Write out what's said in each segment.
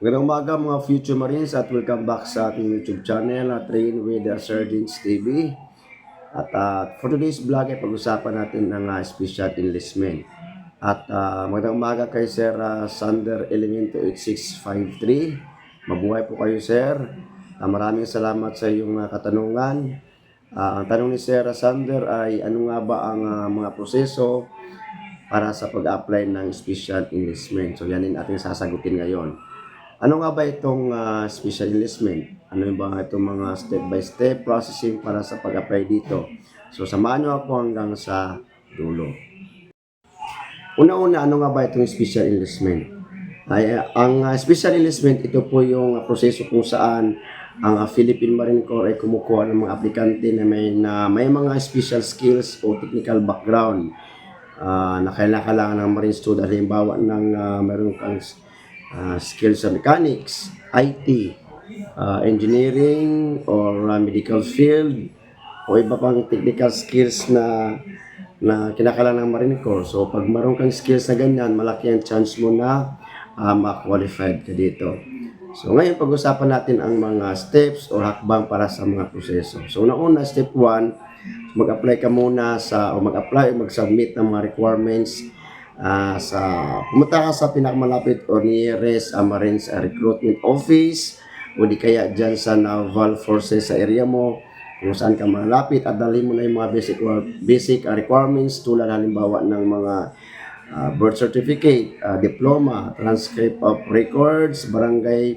Magandang umaga mga future Marines at welcome back sa ating YouTube channel at Train with the Surgeons TV. At uh, for today's vlog ay pag-usapan natin ng uh, special enlistment. At uh, magandang umaga kay Sir uh, Sander Elemento 8653. Mabuhay po kayo Sir. Uh, maraming salamat sa iyong uh, katanungan. Uh, ang tanong ni Sir Sander ay ano nga ba ang uh, mga proseso para sa pag-apply ng special enlistment. So yan din ating sasagutin ngayon. Ano nga ba itong ah, special enlistment? Ano yung ba itong mga step-by-step processing para sa pag-apply dito? So samahan nyo ako hanggang sa dulo. Una-una, ano nga ba itong special enlistment? Ay, ang ah, special enlistment, ito po yung ah, proseso kung saan ang ah, Philippine Marine Corps ay kumukuha ng mga aplikante na may, na may mga special skills o technical background ah, na kailangan ng Marine student. Halimbawa ng uh, meron kang ah, skills sa mechanics, IT, ah, engineering, or ah, medical field, o iba pang technical skills na na kinakailangan ng Marine Corps. So, pag meron kang skills na ganyan, malaki ang chance mo na uh, ma-qualified ka dito. So, ngayon, pag-usapan natin ang mga steps o hakbang para sa mga proseso. So, una-una, step 1, mag-apply ka muna sa, o mag-apply o mag-submit ng mga requirements ah, sa, pumunta ka sa pinakamalapit o nearest uh, Marines ah, Recruitment Office o di kaya dyan sa Naval Forces sa area mo kung saan ka malapit at dalhin mo na yung mga basic basic ah, requirements tulad halimbawa ng mga ah, birth certificate, ah, diploma, transcript of records, barangay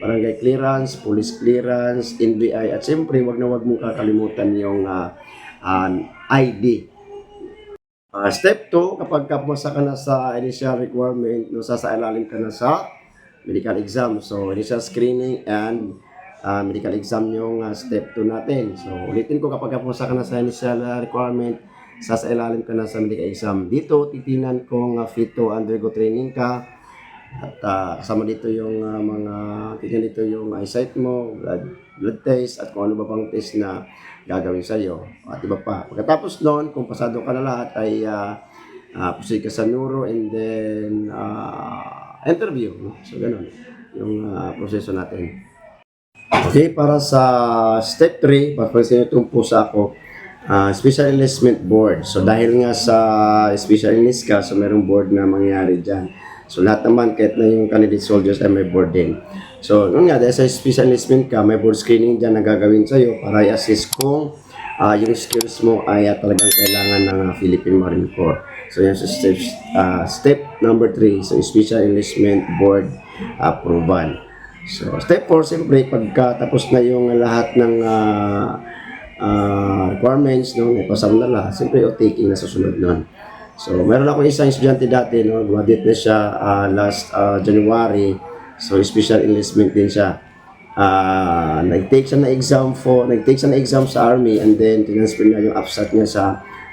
barangay clearance, police clearance, NBI at siyempre wag na wag mong kakalimutan yung ah, ah, ID Ah, step 2, kapag kapasa ka na sa initial requirement, no, sasailalim ka na sa medical exam. So, initial screening and ah, medical exam yung ah, step 2 natin. So, ulitin ko kapag kapasa ka na sa initial ah, requirement, sasailalim ka na sa medical exam. Dito, titinan kung uh, fit to undergo training ka. At ah, kasama dito yung ah, mga, tingnan dito yung eyesight mo, blood, blood test, at kung ano ba pang test na gagawin sa iyo at iba pa. Pagkatapos noon, kung pasado ka na lahat ay uh, uh, proceed ka sa neuro and then ah, interview. No? So ganun yung ah, proseso natin. Okay, para sa step 3, papansin nyo itong pusa ako, ah, Special Enlistment Board. So dahil nga sa Special Enlist ka, so merong board na mangyayari dyan. So lahat naman, kahit na yung candidate soldiers ay may board din. So, yun nga, dahil sa special enlistment ka, may board screening dyan na gagawin sa'yo para i-assess kung ah, yung skills mo ay ah, talagang kailangan ng ah, Philippine Marine Corps. So, yan sa step, ah, step number 3, so special enlistment board approval. So, step 4, siyempre, pagka tapos na yung lahat ng ah, ah, requirements, no, ipasam na lahat, siyempre, o taking na susunod nun. So, meron ako isang estudyante dati, no, graduate na siya ah, last ah, January. So, special enlistment din siya. Ah, nag-take siya na exam for, nag-take siya na exam sa Army and then transfer niya yung upsat niya sa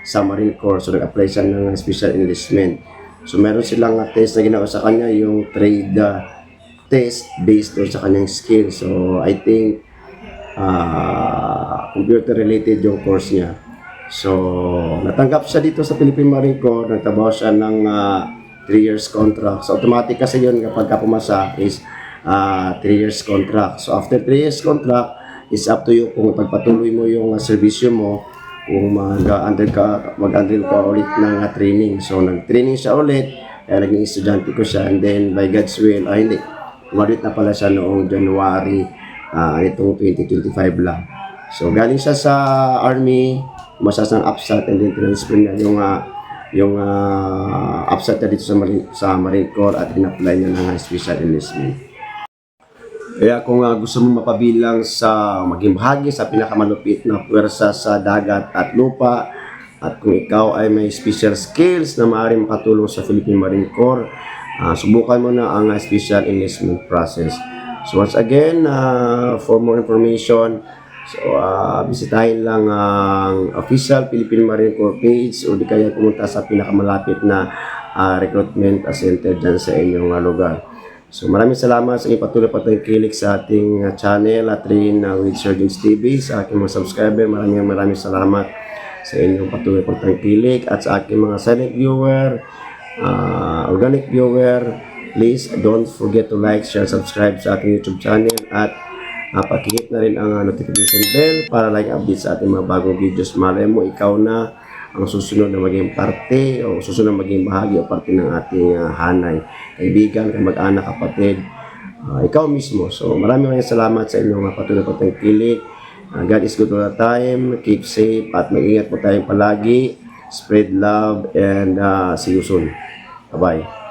sa Marine Corps. So, nag-apply siya ng special enlistment. So, meron silang uh, test na ginawa sa kanya, yung trade uh, test based on sa kanyang skill. So, I think ah computer related yung course niya. So, natanggap siya dito sa Philippine Marine Corps, nagtrabaho siya ng 3 years contract. So, automatic kasi yun kapag ka pumasa is 3 years contract. So, after 3 years contract, is up to you kung pagpatuloy mo yung uh, serbisyo mo, kung mag-under ka, mag-under ka ulit ng uh, training. So, nag-training siya ulit, kaya naging estudyante ko siya, and then by God's will, ay hindi, umalit na pala siya noong January, ah itong 2025 lang. So, galing siya sa Army, masas ng upsat and then transfer niya yung uh, yung uh, upsat niya dito sa Marine, sa Marine Corps at in-apply niya ng special enlistment. Kaya kung uh, gusto mo mapabilang sa maging bahagi sa pinakamalupit na puwersa sa dagat at lupa at kung ikaw ay may special skills na maaaring makatulong sa Philippine Marine Corps, uh, subukan mo na ang special enlistment process. So once again, uh, for more information, So, uh, bisitahin lang ang official Philippine Marine Corps page o di kaya pumunta sa pinakamalapit na uh, recruitment center dyan sa inyong uh, lugar. So, maraming salamat sa inyong patuloy pagtangkilik sa ating uh, channel at rin uh, with Surgeons TV, sa aking mga subscriber. Maraming maraming salamat sa inyong patuloy pagtangkilik at sa aking mga silent viewer, uh, organic viewer, please don't forget to like, share, subscribe sa ating YouTube channel at uh, pakihit na rin ang uh, notification bell para like update sa ating mga bagong videos. Malay mo, ikaw na ang susunod na maging parte o susunod na maging bahagi o parte ng ating uh, hanay. Kaibigan, kamag-anak, kapatid, uh, ikaw mismo. So maraming maraming salamat sa inyong patuloy pagtangkilik. Uh, God is good all the time. Keep safe at mag-ingat po tayong palagi. Spread love and uh, see you soon. Bye-bye.